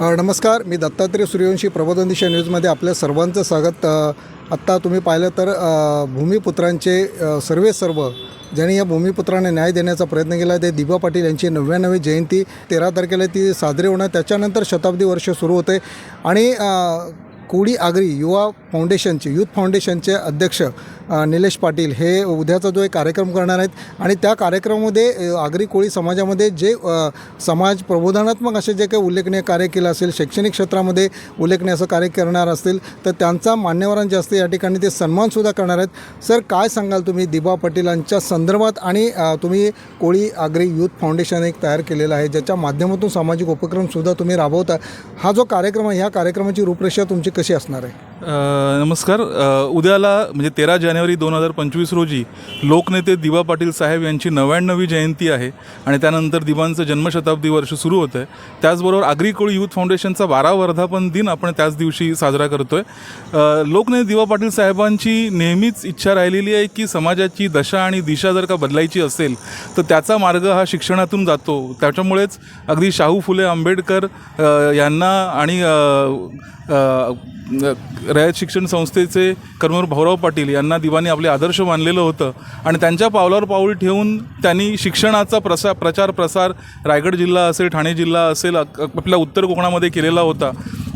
नमस्कार मी दत्तात्रय सूर्यवंशी प्रबोधन दिशा न्यूजमध्ये आपल्या सर्वांचं स्वागत. आत्ता तुम्ही पाहिलं तर भूमिपुत्रांचे सर्वे सर्व ज्यांनी या भूमिपुत्रांना न्याय देण्याचा प्रयत्न केला ते दिबा पाटील यांची नव्याण्णवी जयंती तेरा तारखेला ती साजरी होणार. त्याच्यानंतर शताब्दी वर्ष सुरू होते आणि कोडी आगरी युवा फाउंडेशनचे युथ फाउंडेशनचे अध्यक्ष निलेश पाटील हे उद्याचा जो एक कार्यक्रम करणार आहेत. आणि त्या कार्यक्रमामध्ये आगरी कोळी समाजामध्ये जे समाज प्रबोधनात्मक असे जे काही उल्लेखनीय कार्य केलं असेल शैक्षणिक क्षेत्रामध्ये उल्लेखनीय असं कार्य करणार असतील तर त्यांचा मान्यवरांचे असते. या ठिकाणी ते सन्मानसुद्धा करणार आहेत. सर काय सांगाल तुम्ही दिबा पाटीलांच्या संदर्भात? आणि तुम्ही कोळी आगरी यूथ फाउंडेशन एक तयार केलेलं आहे ज्याच्या माध्यमातून सामाजिक उपक्रमसुद्धा तुम्ही राबवता. हा जो कार्यक्रम आहे ह्या कार्यक्रमाची रूपरेषा तुमची कशी असणार आहे? नमस्कार. उद्याला म्हणजे तेरा जानेवारी दोन हजार पंचवीस रोजी लोकनेते दिवा पाटील साहेब यांची नव्याण्णवी जयंती आहे आणि त्यानंतर दिवांचं जन्मशताब्दी वर्ष सुरू होतं आहे. त्याचबरोबर आगरी यूथ फाउंडेशनचा बारा वर्धापन दिन आपण त्याच दिवशी साजरा करतो आहे लोकनेते दिवा पाटील साहेबांची नेहमीच इच्छा राहिलेली आहे की समाजाची दशा आणि दिशा जर का बदलायची असेल तर त्याचा मार्ग हा शिक्षणातून जातो. त्याच्यामुळेच अगदी शाहू फुले आंबेडकर यांना आणि रयत शिक्षण संस्थेचे कर्मवीर भाऊराव पाटील यांना दिवानी आपले आदर्श मानलेलं होतं. आणि त्यांच्या पावलावर पाऊल ठेवून त्यांनी शिक्षणाचा प्रसा प्रचार प्रसार रायगड जिल्हा असेल ठाणे जिल्हा असेल आपल्या उत्तर कोकणामध्ये केलेला होता.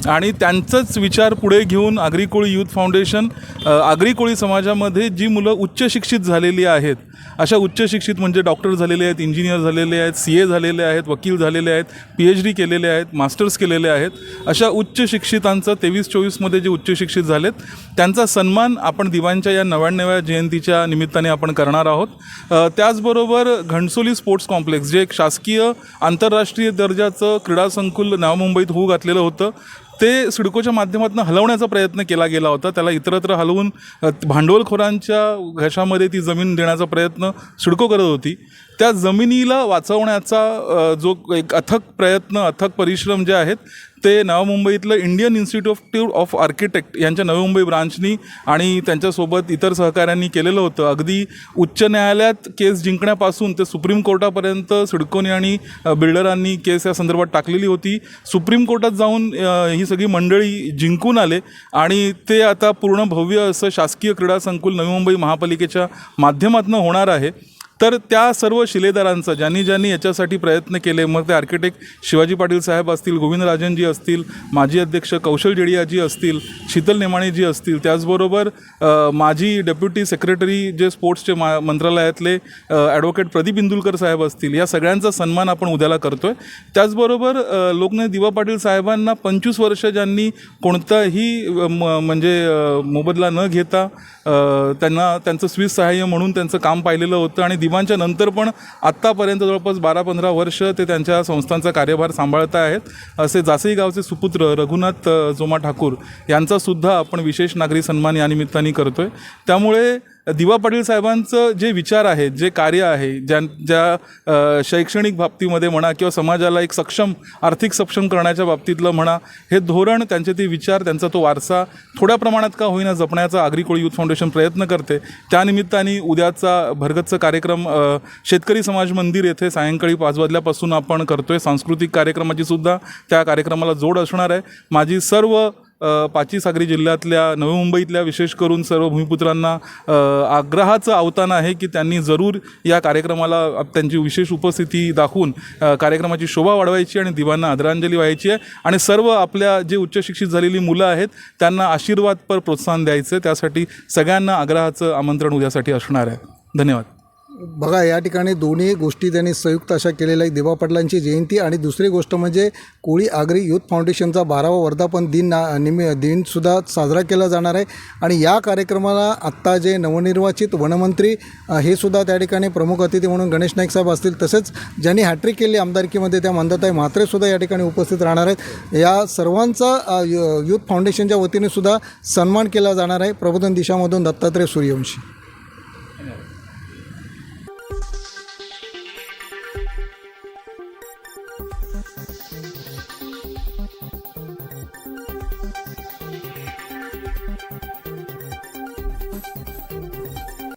आणि त्यांचंच विचार पुढे घेऊन Agri youth youth foundation uh, Agri Koli समाजामध्ये जी मुलं उच्च शिक्षित झालेली आहेत अशा उच्च शिक्षित म्हणजे डॉक्टर झालेले आहेत इंजिनियर झालेले आहेत सी ए झालेले आहेत वकील झालेले आहेत पी एच डी केलेले आहेत मास्टर्स केलेले आहेत अशा उच्च शिक्षितांचं तेवीस चोवीसमध्ये जे उच्च शिक्षित झालेत त्यांचा सन्मान आपण दिवांच्या या नव्याण्णव्या जयंतीच्या निमित्ताने आपण करणार आहोत. त्याचबरोबर घणसोली स्पोर्ट्स कॉम्प्लेक्स जे एक शासकीय आंतरराष्ट्रीय दर्जाचं क्रीडा संकुल नवमुंबईत होऊ घातलेलं होतं ते सिडकोच्या माध्यमातून हलवण्याचा प्रयत्न केला गेला होता. त्याला इतरत्र हलवून भांडवलखोरांच्या घशामध्ये ती जमीन देण्याचा प्रयत्न सिडको करत होती. त्या जमिनीला वाचवण्याचा जो एक अथक प्रयत्न अथक परिश्रम जे आहेत ते नव मुंबईतलं इंडियन इन्स्टिट्यूट ऑफ आर्किटेक्ट यांच्या नवी मुंबई ब्रांचनी आणि त्यांच्यासोबत इतर सहकाऱ्यांनी केलेलं होतं. अगदी उच्च न्यायालयात केस जिंकण्यापासून ते सुप्रीम कोर्टापर्यंत सिडकोनी आणि बिल्डरांनी केस या संदर्भात टाकलेली होती. सुप्रीम कोर्टात जाऊन ही सगळी मंडळी जिंकून आले आणि ते आता पूर्ण भव्य असं शासकीय क्रीडा संकुल नवी मुंबई महापालिकेच्या माध्यमातून होणार आहे. तर त्या सर्व शिलेदारांचं ज्यांनी ज्यांनी याच्यासाठी प्रयत्न केले मग ते आर्किटेक्ट शिवाजी पाटील साहेब असतील गोविंदराजनजी असतील माजी अध्यक्ष कौशल जेडियाजी असतील शीतल नेमाणेजी असतील त्याचबरोबर माजी डेप्युटी सेक्रेटरी जे स्पोर्ट्सचे मा मंत्रालयातले ॲडव्होकेट प्रदीप इंदुलकर साहेब असतील या सगळ्यांचा सन्मान आपण उद्याला करतो आहे त्याचबरोबर लोकने दिवा पाटील साहेबांना पंचवीस वर्ष ज्यांनी कोणताही म- म्हणजे मोबदला न घेता त्यांना त्यांचं स्वीस सहाय्य म्हणून त्यांचं काम पाहिलेलं होतं आणि भीमांच्या नंतर पण आत्तापर्यंत जवळपास बारा पंधरा वर्ष ते त्यांच्या संस्थांचा कार्यभार सांभाळत आहेत. असे जासई गावचे सुपुत्र रघुनाथ जोमा ठाकूर यांचासुद्धा आपण विशेष नागरी सन्मान या निमित्ताने करतो आहे त्यामुळे दिवा पाटील साहेबांचं जे विचार आहेत जे कार्य आहे ज्या ज्या शैक्षणिक बाबतीमध्ये म्हणा किंवा समाजाला एक सक्षम आर्थिक सक्षम करण्याच्या बाबतीतलं म्हणा हे धोरण त्यांचे ते विचार त्यांचा तो वारसा थोड्या प्रमाणात का होईना जपण्याचा आगरी यूथ युथ फाउंडेशन प्रयत्न करते. त्यानिमित्ताने उद्याचा भरगतचा कार्यक्रम शेतकरी समाज मंदिर येथे सायंकाळी पाच वाजल्यापासून आपण करतोय. सांस्कृतिक कार्यक्रमाची सुद्धा त्या कार्यक्रमाला जोड असणार आहे. माझी सर्व पाची सागरी जिल्ह्यातल्या नवी मुंबईतल्या विशेष करून सर्व भूमिपुत्रांना आग्रहाचं आव्हान आहे की त्यांनी जरूर या कार्यक्रमाला त्यांची विशेष उपस्थिती दाखवून कार्यक्रमाची शोभा वाढवायची आणि दिवांना आदरांजली व्हायची आहे. आणि सर्व आपल्या जे उच्च शिक्षित झालेली मुलं आहेत त्यांना आशीर्वादपर प्रोत्साहन द्यायचं त्यासाठी सगळ्यांना आग्रहाचं आमंत्रण उद्यासाठी असणार आहे. धन्यवाद. बघा या ठिकाणी दोन्ही गोष्टी त्यांनी संयुक्त अशा केलेल्या आहेत. देवा पाटलांची जयंती आणि दुसरी गोष्ट म्हणजे कोळी आगरी युथ फाउंडेशनचा बारावा वर्धापन दिन ना निमि दिनसुद्धा साजरा केला जाणार आहे. आणि या कार्यक्रमाला आत्ता जे नवनिर्वाचित वनमंत्री हे सुद्धा त्या ठिकाणी प्रमुख अतिथी म्हणून गणेश नाईक साहेब असतील. तसेच ज्यांनी हॅट्रिक केली आमदारकीमध्ये त्या मंदाताई म्हात्रेसुद्धा या ठिकाणी उपस्थित राहणार आहेत. या सर्वांचा यूथ युथ फाउंडेशनच्या वतीने सुद्धा सन्मान केला जाणार आहे. प्रबोधन दिशामधून दत्तात्रय सूर्यवंशी. うん。